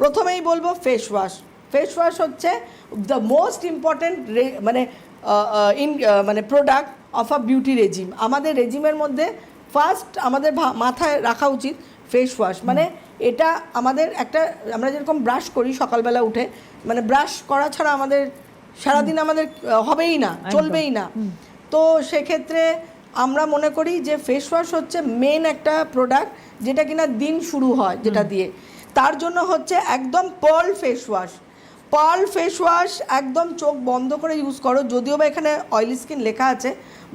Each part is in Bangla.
প্রথমেই বলব ফেস ওয়াশ ফেস ওয়াশ হচ্ছে দ্য মোস্ট ইম্পর্ট্যান্ট মানে ইন মানে product of a beauty regime আমাদের রেজিমের মধ্যে ফার্স্ট আমাদের মাথায় রাখা উচিত ফেস ওয়াশ মানে এটা আমাদের একটা আমরা যেরকম ব্রাশ করি সকালবেলা উঠে মানে ব্রাশ করা ছাড়া আমাদের সারাদিন আমাদের হবেই না চলবেই না। তো সেক্ষেত্রে আমরা মনে করি যে ফেস ওয়াশ হচ্ছে মেন একটা প্রোডাক্ট যেটা কিনা দিন শুরু হয় যেটা দিয়ে। তার জন্য হচ্ছে একদম pearl face wash pearl face wash একদম চোখ বন্ধ করে ইউজ করো যদিও বা এখানে অয়েলি স্কিন লেখা আছে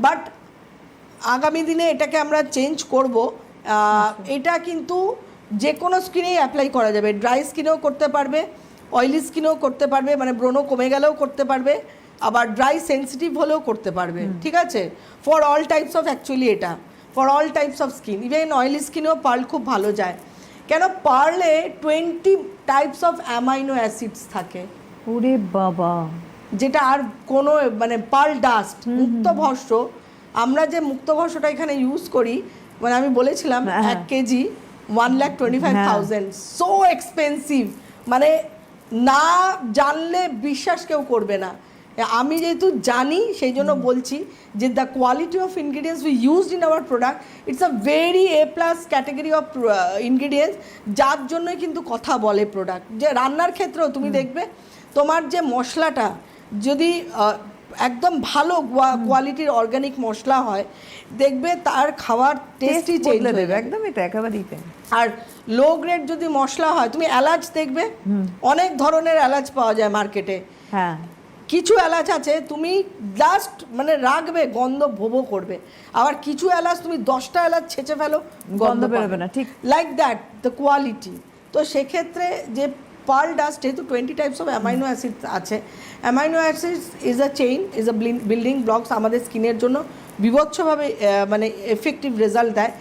বাট আগামী দিনে এটাকে আমরা চেঞ্জ করব। এটা কিন্তু যে কোনো স্কিনেই অ্যাপ্লাই করা যাবে। ড্রাই স্কিনেও করতে পারবে অয়েলি স্কিনেও করতে পারবে মানে ব্রণ কমে গেলেও করতে পারবে আবার ড্রাই সেন্সিটিভ হলেও করতে পারবে ঠিক আছে? For all types of actually এটা। For all types of skin even oily স্কিনেও pearl খুব ভালো যায়। কেন Parle twenty types of amino acids থাকে? ওরে বাবা। যেটা আর কোনো মানে পার্ল ডাস্ট মুক্তভস্য আমরা যে মুক্তভস্যটা এখানে ইউজ করি মানে আমি বলেছিলাম হ্যাঁ, হ্যাঁ। এক KG one lakh twenty five thousand so expensive মানে না জানলে বিশ্বাস কেউ করবে না। আমি যেহেতু জানি সেই জন্য বলছি যে the quality of ingredients we used in our product it's a very A plus category of ingredients যার জন্যই কিন্তু কথা বলে প্রোডাক্ট যে রান্নার ক্ষেত্রেও তুমি দেখবে তোমার যে মশলাটা যদি একদম ভালো কোয়ালিটির অর্গানিক মশলা হয় দেখবে তার খাওয়ার টেস্টই চেঞ্জ হয়ে দেবে যাবে। একদম এটা একেবারেই তাই। আর লো গ্রেড যদি মশলা হয় তুমি এলাচ দেখবে অনেক ধরনের এলাচ পাওয়া যায় মার্কেটে হ্যাঁ। কিছু এলাচ আছে তুমি জাস্ট মানে রাখবে গন্ধ ভোবো করবে। আবার কিছু এলাচ তুমি দশটা এলাচ ছেঁচে ফেলো গন্ধ বেরোবে না, ঠিক। লাইক দ্যাট দ্য কোয়ালিটি তো সেক্ষেত্রে যে পার্ল ডাস্ট যেহেতু twenty types of amino acid আছে amino acid is a chain is a building blocks আমাদের স্কিনের জন্য বিভৎসভাবে মানে এফেক্টিভ রেজাল্ট দেয়।